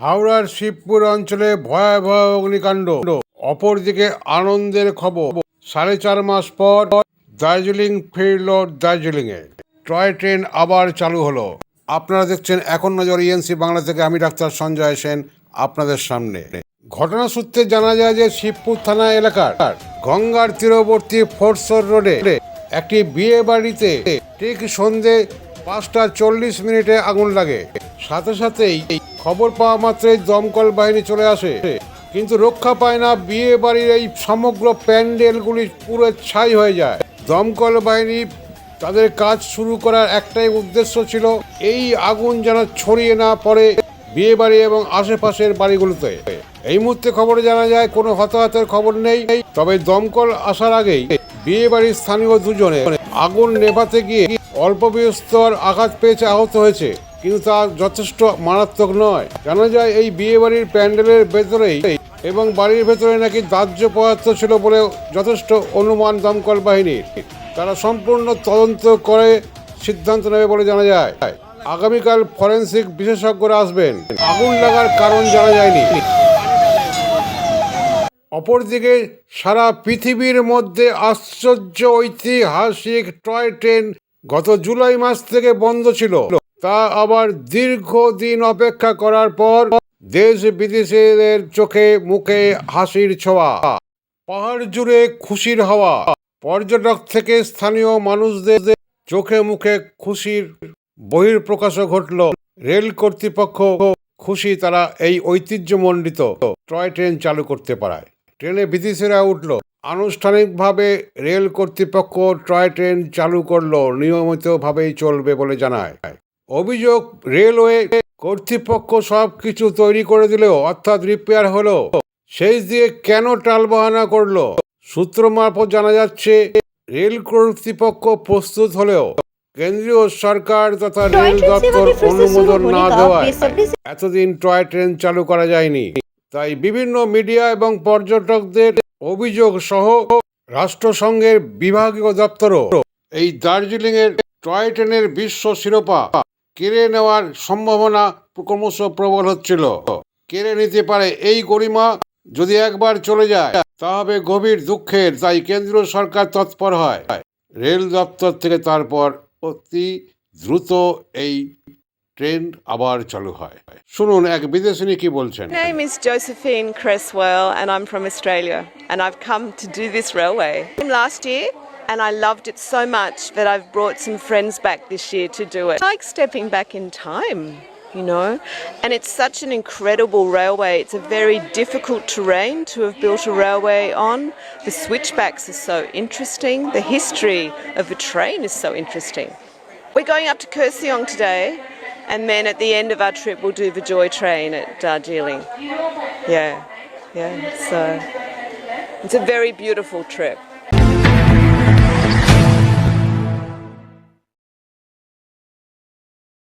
হাওড়ার শিবপুর অঞ্চলে ভয়াবহ অগ্নিকাণ্ড। অপরদিকে আনন্দের খবর। সাড়ে চার মাস পর দার্জিলিং ফিরল দার্জিলিংয়ে। টয় ট্রেন আবার চালু হলো। আপনারা দেখছেন এখন নজর ইএনসি বাংলা থেকে। আমি ডাক্তার সঞ্জয় সেন, আপনাদের সামনে। ঘটনা সূত্রে জানা যায় যে শিবপুর থানা এলাকার গঙ্গার তীরবর্তী ফোর্সর রোডে একটি বিয়ে বাড়িতে ঠিক সন্ধে পাঁচটা চল্লিশ মিনিটে আগুন লাগে। সাথে সাথেই খবর পাওয়া মাত্রই দমকল বাহিনী চলে আসে। কিন্তু রক্ষা পায় না, বিয়ে বাড়ির এই সমগ্র প্যান্ডেলগুলি পুরো ছাই হয়ে যায়। দমকল বাহিনী তাদের কাজ শুরু করার একটাই উদ্দেশ্য ছিল, এই আগুন যেন ছড়িয়ে না পড়ে বিয়ে বাড়ি এবং আশেপাশের বাড়িগুলোতে। এই মুহূর্তে খবরে জানা যায়, কোনো হতাহতের খবর নেই। তবে দমকল আসার আগেই বিয়ে বাড়ির স্থানীয় দুজনে আগুন নেভাতে গিয়ে অল্প বিস্তর আঘাত পেয়েছে, আহত হয়েছে। কিন্তু তা যথেষ্ট মারাত্মক নয়। জানা যায় এই বিয়ে বাড়ির প্যান্ডেলের ভেতরেই এবং বাড়ির ভেতরে নাকি দাহ্য পদার্থ ছিল বলে যথেষ্ট অনুমান দমকল বাহিনীর। তারা সম্পূর্ণ তদন্ত করে সিদ্ধান্ত নেবে বলে জানা যায়। আগামীকাল ফরেন্সিক বিশেষজ্ঞরা আসবেন। আগুন লাগার কারণ জানা যায়নি। অপরদিকে সারা পৃথিবীর মধ্যে আশ্চর্য ঐতিহাসিক টয় ট্রেন গত জুলাই মাস থেকে বন্ধ ছিল। তা আবার দীর্ঘদিন অপেক্ষা করার পর দেশ বিদেশের চোখে মুখে হাসির ছোঁয়া, পাহাড় জুড়ে খুশির হাওয়া। পর্যটক থেকে স্থানীয় মানুষদের চোখে মুখে খুশির বহির্প্রকাশও ঘটল। রেল কর্তৃপক্ষ খুশি তারা এই ঐতিহ্যমণ্ডিত টয় ট্রেন চালু করতে পারায়। ট্রেনে বিদেশিরা উঠল। আনুষ্ঠানিকভাবে রেল কর্তৃপক্ষ টয় ট্রেন চালু করল। নিয়মিতভাবেই চলবে বলে জানায়। অভিযোগ রেলওয়ে কর্তৃপক্ষ সব কিছু তৈরি করে দিলেও অর্থাৎ রিপেয়ার হলো। শেষ দিয়ে কেন টালবাহানা করল? সূত্র মারফত জানা যাচ্ছে রেল কর্তৃপক্ষ প্রস্তুত হলেও কেন্দ্রীয় সরকার তথা রেল দপ্তর অনুমোদন না দেওয়ায় এতদিন টয় ট্রেন চালু করা যায়নি। তাই বিভিন্ন মিডিয়া এবং পর্যটকদের অভিযোগ সহ রাষ্ট্রসংঘের বিভাগীয় দপ্তরও এই দার্জিলিং এর টয় ট্রেনের বিশ্ব শিরোপা কেড়ে নেওয়ার সম্ভাবনা ক্রমশ প্রবল হচ্ছিল। কেড়ে নিতে পারে এই গরিমা যদি একবার চলে যায় তা হবে গভীর দুঃখের তাই কেন্দ্রীয় সরকার তৎপর হয়। রেল দপ্তর থেকে তারপর অতি দ্রুত এই ট্রেন আবার চালু হয়। শুনুন এক বিদেশিনী কি বলছেন? My name is Josephine Cresswell, and I'm from Australia. And I've come to do this railway. Last year, and I loved it so much that I've brought some friends back this year to do it. It's like stepping back in time, you know. And it's such an incredible railway. It's a very difficult terrain to have built a railway on. The switchbacks are so interesting. The history of a train is so interesting. We're going up to Kurseong today, and then at the end of our trip, we'll do the Joy Train at Darjeeling. Yeah, yeah. So it's a very beautiful trip.